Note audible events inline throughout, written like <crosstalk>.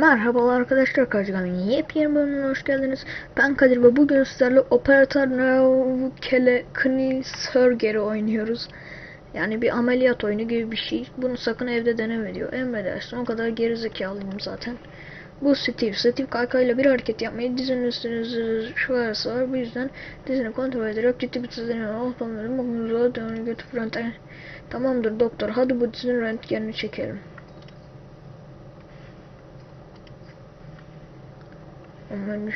Merhabalar arkadaşlar Kaçgan'ın yepyeni bölümüne hoş geldiniz. Ben Kadir ve bugün sizlerle Operatör Naukele Knil Sörger'i oynuyoruz. Yani bir ameliyat oyunu gibi bir şey. Bunu sakın evde deneme diyor. Emredersin o kadar gerizekalıyım zaten. Bu Steve. Steve kaykayla bir hareket yapmayı dizinin üstüne şurası var. Bu yüzden dizini kontrol ederek ciddi bir tızlanıyor. Ortamları bakımıza dönüyor götürüp röntgen. Tamamdır doktor hadi bu dizinin röntgenini çekelim. Aman.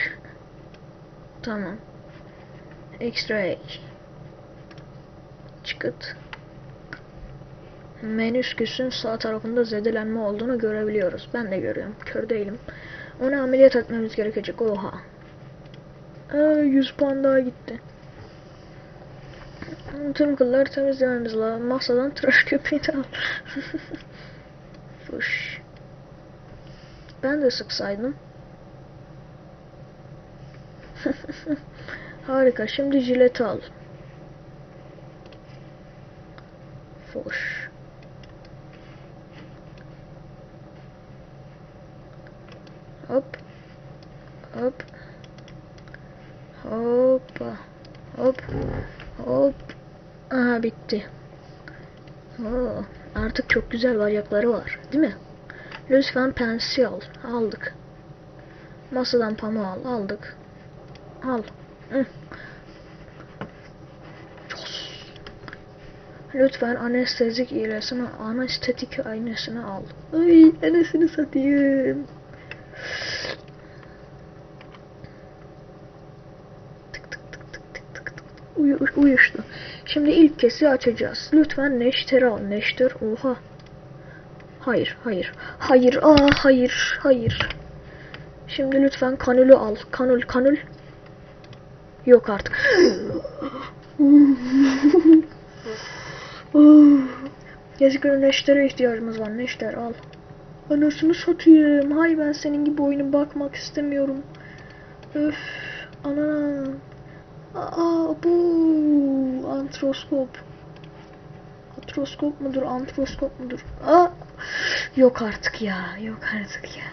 Tamam. X-ray. Çıkıt. Menüsküsün sağ tarafında zedelenme olduğunu görebiliyoruz. Ben de görüyorum. Kör değilim. Onu ameliyat etmemiz gerekecek. Oha. Aa, 100 puan daha gitti. Tüm kılları temizlememiz lazım. Masadan tıraş köpüğü de al. <laughs> Fuş. Ben de sıksaydım. <laughs> Harika. Şimdi jileti al. Foş. Hop. Hop. Hoppa. Hop. Hop. Aha bitti. Oo, artık çok güzel bacakları var. Değil mi? Lütfen pensi al. Aldık. Masadan pamuğu al. Aldık. Al. Lütfen anestezik iğnesini, anestetik iğnesini al. Ay, enesini satayım. Tık tık tık tık tık tık tık. Uyu, uyuştu. Şimdi ilk kesi açacağız. Lütfen neşteri al. Neşter. Oha. Hayır, hayır. Hayır, aa hayır, hayır. Şimdi lütfen kanülü al. Kanül, kanül. Yok artık. <laughs> Gerçekten neştere ihtiyacımız var. Neşter al. Anasını satayım. Hay ben senin gibi oyunu bakmak istemiyorum. Öf. Ana. Aa bu antroskop. Antroskop mudur? Antroskop mudur? Aa. Yok artık ya. Yok artık ya.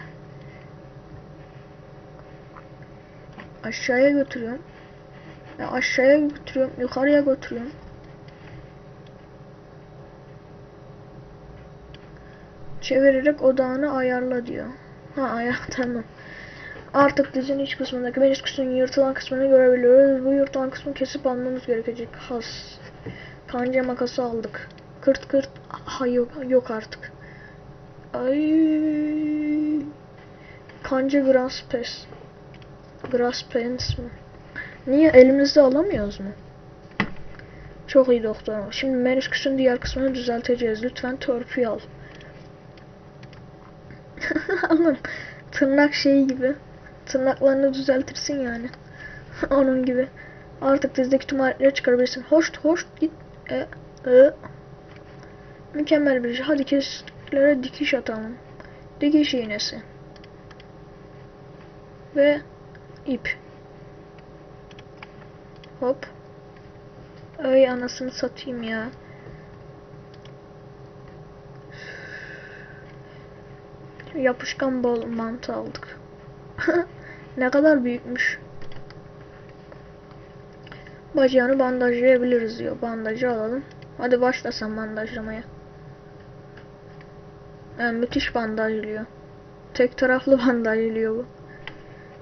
Aşağıya götürüyorum. Ya aşağıya götürüyorum, yukarıya götürüyorum. Çevirerek odağını ayarla diyor. Ha ayar <laughs> tamam. Artık dizinin iç kısmındaki menisküsün yırtılan kısmını görebiliyoruz. Bu yırtılan kısmı kesip almamız gerekecek. Has. Kanca makası aldık. Kırt kırt. Ha yok, yok artık. Ay. Kanca Graspes. Graspens mi? Niye elimizde alamıyoruz mu? Çok iyi doktor. Şimdi menisküsün diğer kısmını düzelteceğiz. Lütfen törpüyü al. Anladım. Tırnak şeyi gibi. Tırnaklarını düzeltirsin yani. <laughs> Onun gibi. Artık dizdeki tüm aletleri çıkarabilirsin. Hoş hoş git. E, e. Mükemmel bir şey. Hadi kesiklere dikiş atalım. Dikiş iğnesi. Ve ip. Hop. Ay anasını satayım ya. Yapışkan bol mantı aldık. <laughs> ne kadar büyükmüş. Bacağını bandajlayabiliriz diyor. Bandajı alalım. Hadi başla sen bandajlamaya. Yani müthiş bandajlıyor. Tek taraflı <laughs> bandajlıyor bu.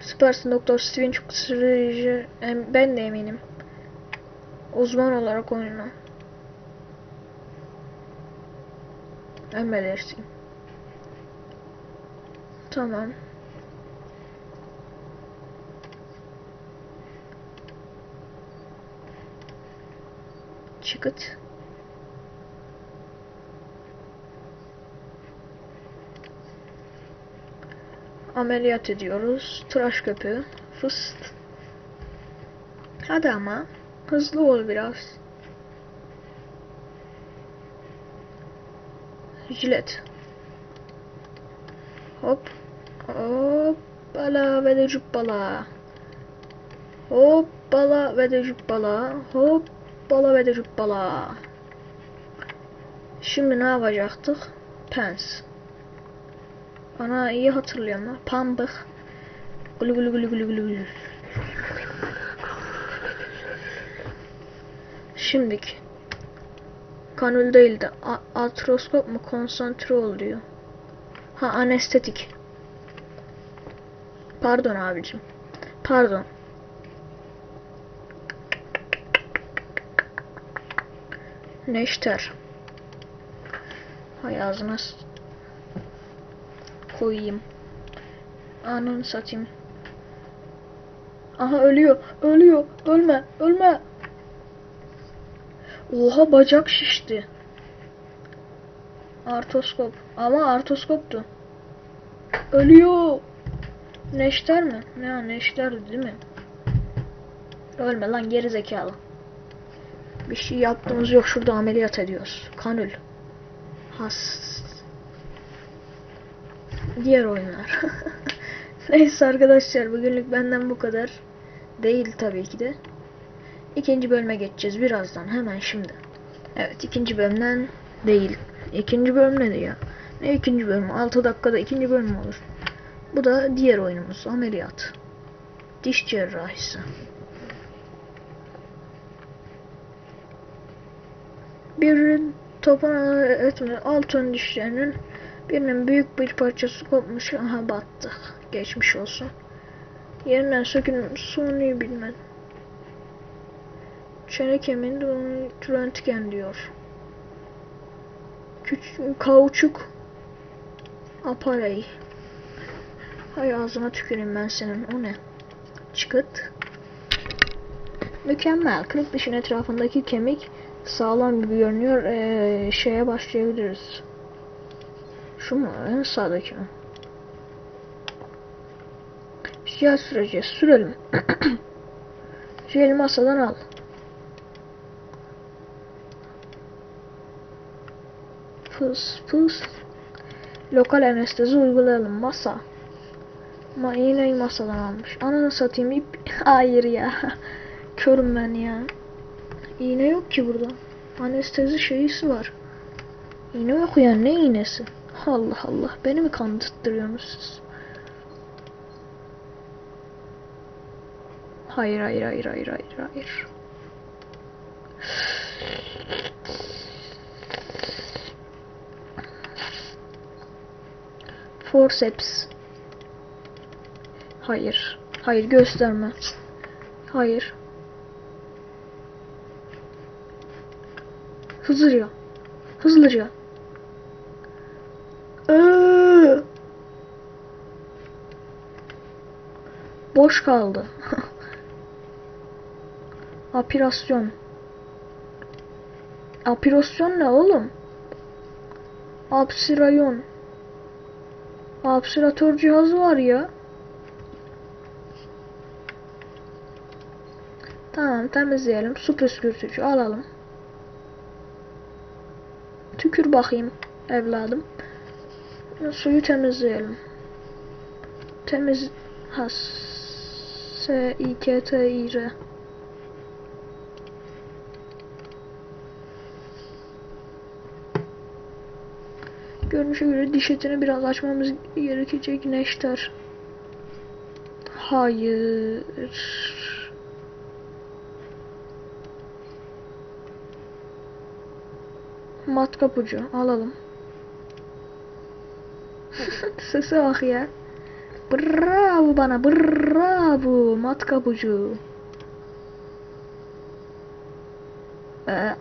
Süpersin Doktor Steven çok sırrıcı. Ben de eminim. Uzman olarak oyunu. Emredersin. Tamam. Çıkıt. Ameliyat ediyoruz. Tıraş köpüğü. Fıst. Hadi ama. Hızlı ol biraz. Jilet. Hop. Hoppala ve de cuppala. Hop. Hoppala ve de cuppala. Hoppala ve de cuppala. Şimdi ne yapacaktık? Pens. Ana iyi hatırlıyorum ha. Pambık. Gulu gulu gulu gulu gulu gulu. Şimdiki. Kanül değil de atroskop mu konsantre ol diyor. Ha anestetik. Pardon abicim. Pardon. Neşter. Hay ağzına koyayım. Ananı satayım. Aha ölüyor. Ölüyor. Ölme. Ölme. Oha bacak şişti. Artoskop. Ama artoskoptu. Ölüyor. Neşter mi? Ne neşter değil mi? Ölme lan geri zekalı. Bir şey yaptığımız yok şurada ameliyat ediyoruz. Kanül. Has. Diğer oyunlar. <laughs> Neyse arkadaşlar bugünlük benden bu kadar. Değil tabii ki de. İkinci bölüme geçeceğiz birazdan hemen şimdi. Evet ikinci bölümden değil. İkinci bölüm nedir ya? Ne ikinci bölüm? 6 dakikada ikinci bölüm olur. Bu da diğer oyunumuz ameliyat. Diş cerrahisi. Bir topan etme alt ön dişlerinin birinin büyük bir parçası kopmuş. Aha battı. Geçmiş olsun. Yerinden sökülmüş suni bilmem. Çene kemiğinde röntgen diyor. Küçük kauçuk aparey. Hay ağzına tüküreyim ben senin. O ne? Çıkıt. Mükemmel. Kırık dişin etrafındaki kemik sağlam gibi görünüyor. Ee, şeye başlayabiliriz. Şu mu? En sağdaki mi? Jel süreceğiz. Sürelim. <clears throat> Jeli masadan al. Fıs fıs. Lokal anestezi uygulayalım. Masa. Ma iğneyi masadan almış. Ananı satayım ip. Hayır ya. <laughs> Körüm ben ya. İğne yok ki burada. Anestezi şeysi var. İğne yok ya ne iğnesi? Allah Allah. Beni mi kandırttırıyorsunuz siz? Hayır hayır hayır hayır hayır hayır. Forceps. Hayır. Hayır gösterme. Hayır. Hızlıca. Hızlıca. Iıı. Boş kaldı. <laughs> Apirasyon. Apirasyon ne oğlum? Apsirayon. Apsiratör cihazı var ya. Tamam temizleyelim. Su püskürtücü alalım. Tükür bakayım evladım. Suyu temizleyelim. Temiz has S I K T I R Görünüşe göre diş etini biraz açmamız gerekecek Neşter. Hayır. Matkap ucu alalım. <laughs> Sese bak ya. Bravo bana bravo matkap ucu. Ee,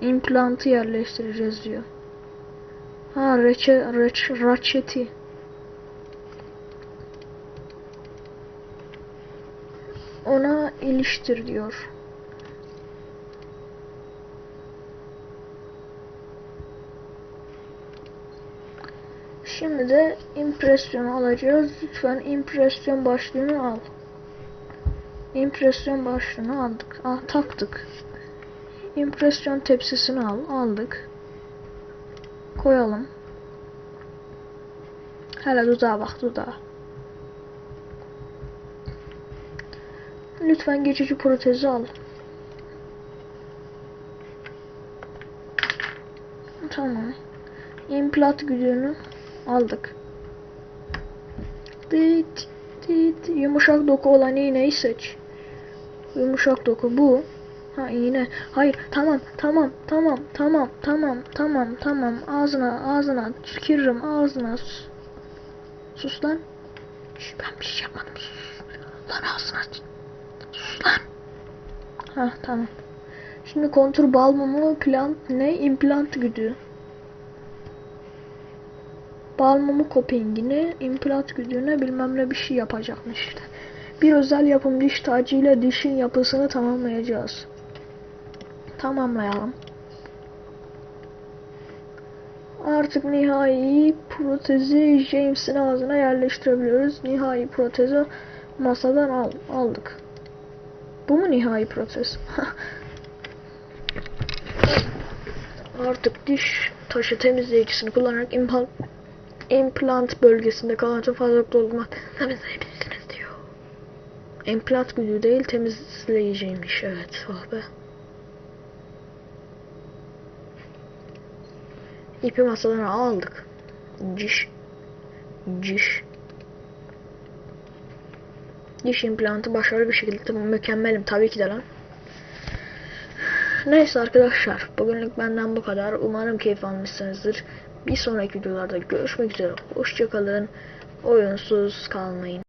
implantı yerleştireceğiz diyor. Ha reçe, reç, raçeti. Ona iliştir diyor. Şimdi de impresyon alacağız. Lütfen impresyon başlığını al. İmpresyon başlığını aldık. Ah taktık. İmpresyon tepsisini al. Aldık. Koyalım. Hele dudağa bak dudağa. Lütfen geçici protezi al. Tamam. İmplant güdüğünü aldık. Dit, dit. Yumuşak doku olan iğneyi seç. Yumuşak doku bu. Ha iğne. Hayır tamam tamam tamam tamam tamam tamam tamam ağzına ağzına tükürürüm ağzına sus. Sus lan. Şş, ben bir şey yapmadım sus. Lan ağzına sus lan. Ha tamam. Şimdi kontur bal mumu plant ne implant güdüğü. Bal mumu kopingine implant güdüğüne bilmem ne bir şey yapacakmış işte. Bir özel yapım diş tacıyla dişin yapısını tamamlayacağız. Tamamlayalım. Artık nihai protezi James'in ağzına yerleştirebiliyoruz. Nihai protezi masadan al, aldık. Bu mu nihai protez? <laughs> Artık diş taşı temizleyicisini kullanarak implant, implant bölgesinde kalan tüm fazlalık dolgumak temizleyebilirsiniz diyor. Implant güdüğü değil temizleyiciymiş evet. Oh be. İpi masadan aldık. Ciş. Ciş. Diş implantı başarılı bir şekilde mükemmelim tabii ki de lan. Neyse arkadaşlar bugünlük benden bu kadar. Umarım keyif almışsınızdır. Bir sonraki videolarda görüşmek üzere. Hoşçakalın. Oyunsuz kalmayın.